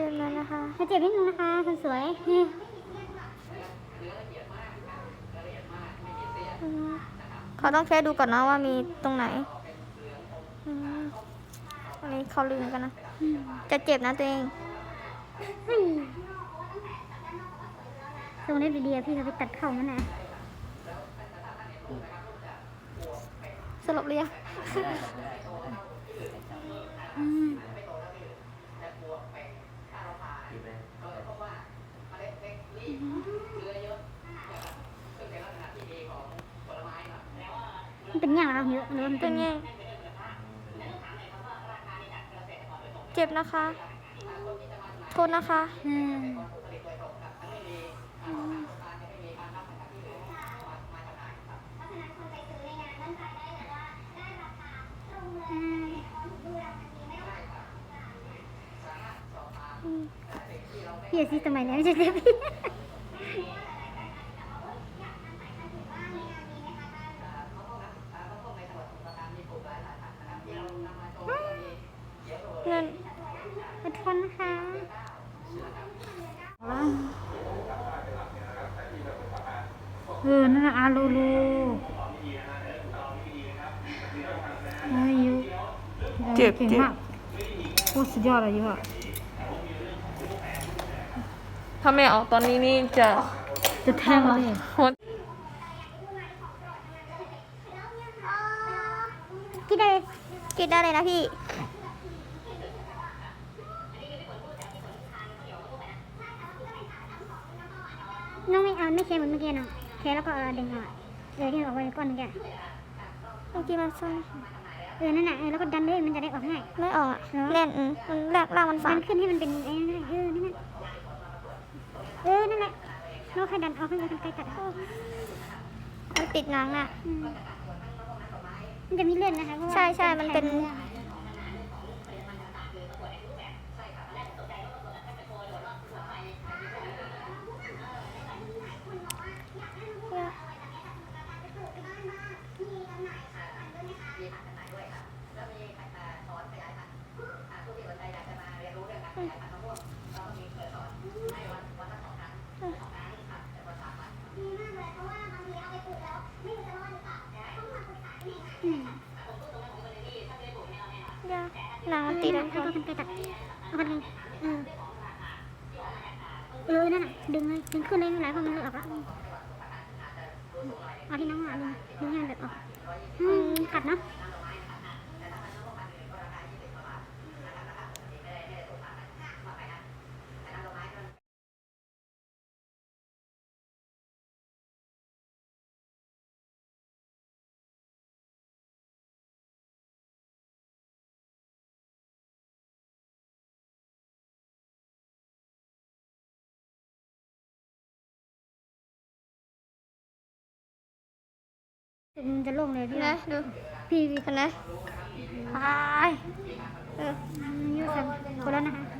จ็บแล้วนะคะให้เจ็บนิดนึงนะคะคนสวยนี่อืมเขาต้องแค่ดูก่อนนะว่ามีตรงไหนอืมอันนี้เขาลืมกันนะ จะเจ็บนะตัวเองเฮ้ยตรงนี้ดีๆพี่เขาไปตัดเข่ามันนะสรุปเรียงอื มันเป็นอย่างเราเยอะหรือว่ามันเป็เป็นนไง เจ็บนะคะ โทษนะคะ อืมพี่อย่าซีสมัยนี้ไม่ใช่เซฟพี่ เงิน อดทนนะคะ เออ นั่นน่ะอาลูลูอายุเจ็บเก่งเจ็บมากโคตรสุดยอดเลยยุอะถ้าไม่ออกตอนนี้นี่จะ จะแทงเลยโคตรกินได้กินได้เลยนะพี่น้องไม่เอาไม่เคเหมือนเมื่อกี้น้อง เคแล้วก็เออดึงออกเออที่ออกไปก้อนเมื่อกี้เมื่อกี้มันสั้นเออนั่นน่ะเออแล้วก็ดันเลยมันจะได้ออกง่ายไม่ออกอะเหรอแน่นอืมมันแรกล่างมันฝัดังนขึ้นให้มันเป็นไอ้นั่นน่ะเออนั่นน่ะเออนั่นแหละน้องใครดันออกให้มันใกล้ๆกัดอะมันติดหนังอะอืมมันจะมีเลือดนะคะเพราะว่าใช่ใช่มันเป็นอืมยาก หนังติดแล้วก็กันไกลตัดเอากันไกลเออเออนั่นน่ะดึงเลยดึงขึ้นเลยไม่เป็นมันเลืออกล้วเอาที่น้องอะดึงดึงให้มันเลือออกอืมกัดเนาะ มันจะโล่งเลยพี่นะดูพี่พี่เห็นไหมตายเออมันยืดกันคนแล้วนะคะ